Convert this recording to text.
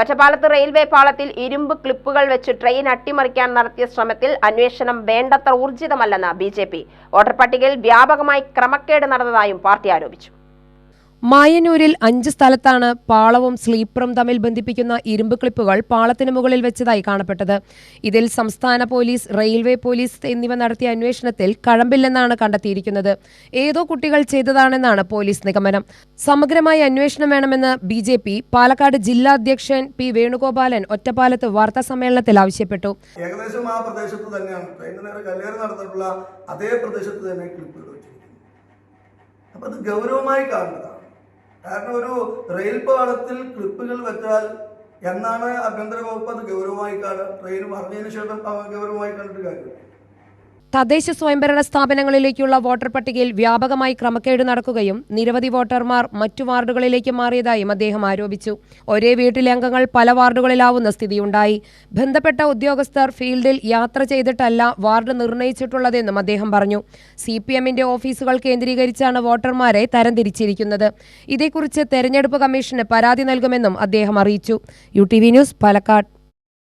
ഒറ്റപ്പാലത്ത് റെയിൽവേ പാളത്തിൽ ഇരുമ്പ് ക്ലിപ്പുകൾ വെച്ച് ട്രെയിൻ അട്ടിമറിക്കാൻ നടത്തിയ ശ്രമത്തിൽ അന്വേഷണം വേണ്ടത്ര ഊർജിതമല്ലെന്ന് ബി ജെ പി. വോട്ടർ പട്ടികയിൽ വ്യാപകമായി ക്രമക്കേട് നടന്നതായും പാർട്ടി ആരോപിച്ചു. മായന്നൂരിൽ അഞ്ച് സ്ഥലത്താണ് പാളവും സ്ലീപ്പറും തമ്മിൽ ബന്ധിപ്പിക്കുന്ന ഇരുമ്പ് ക്ലിപ്പുകൾ പാളത്തിന് മുകളിൽ വെച്ചതായി കാണപ്പെട്ടത്. ഇതിൽ സംസ്ഥാന പോലീസ് റെയിൽവേ പോലീസ് എന്നിവ നടത്തിയ അന്വേഷണത്തിൽ കഴമ്പില്ലെന്നാണ് കണ്ടെത്തിയിരിക്കുന്നത്. ഏതോ കുട്ടികൾ ചെയ്തതാണെന്നാണ് പോലീസ് നിഗമനം. സമഗ്രമായ അന്വേഷണം വേണമെന്ന് ബി ജെ പി പാലക്കാട് ജില്ലാ അധ്യക്ഷൻ പി വേണുഗോപാലൻ ഒറ്റപ്പാലത്ത് വാർത്താ സമ്മേളനത്തിൽ ആവശ്യപ്പെട്ടു. ഏകദേശം ആ നടന്നിട്ടുള്ള അതേ ക്ലിപ്പുകൾ വെച്ചിരിക്കുന്നത് അത് ഗൗരവമായി കാണുന്നതാണ്. കാരണം ഒരു റെയിൽ പാളത്തിൽ ക്ലിപ്പുകൾ വെച്ചാൽ എന്നാണ് ആഭ്യന്തര വകുപ്പ് അത് ഗൗരവമായി കാണുക. ട്രെയിൻ മറിഞ്ഞതിന് ശേഷം ഗൗരവമായി കണ്ടിട്ട് കാര്യമില്ല. തദ്ദേശ സ്വയംഭരണ സ്ഥാപനങ്ങളിലേക്കുള്ള വോട്ടർ പട്ടികയിൽ വ്യാപകമായി ക്രമക്കേട് നടക്കുകയും നിരവധി വോട്ടർമാർ മറ്റു വാർഡുകളിലേക്ക് മാറിയതായും അദ്ദേഹം ആരോപിച്ചു. ഒരേ വീട്ടിലെ അംഗങ്ങൾ പല വാർഡുകളിലാവുന്ന സ്ഥിതിയുണ്ടായി. ബന്ധപ്പെട്ട ഉദ്യോഗസ്ഥർ ഫീൽഡിൽ യാത്ര ചെയ്തിട്ടല്ല വാർഡ് നിർണയിച്ചിട്ടുള്ളതെന്നും അദ്ദേഹം പറഞ്ഞു. സി പി എമ്മിന്റെ ഓഫീസുകൾ കേന്ദ്രീകരിച്ചാണ് വോട്ടർമാരെ തരംതിരിച്ചിരിക്കുന്നത്. ഇതേക്കുറിച്ച് തെരഞ്ഞെടുപ്പ് കമ്മീഷന് പരാതി നൽകുമെന്നും അദ്ദേഹം അറിയിച്ചു. U T V news Palakkad.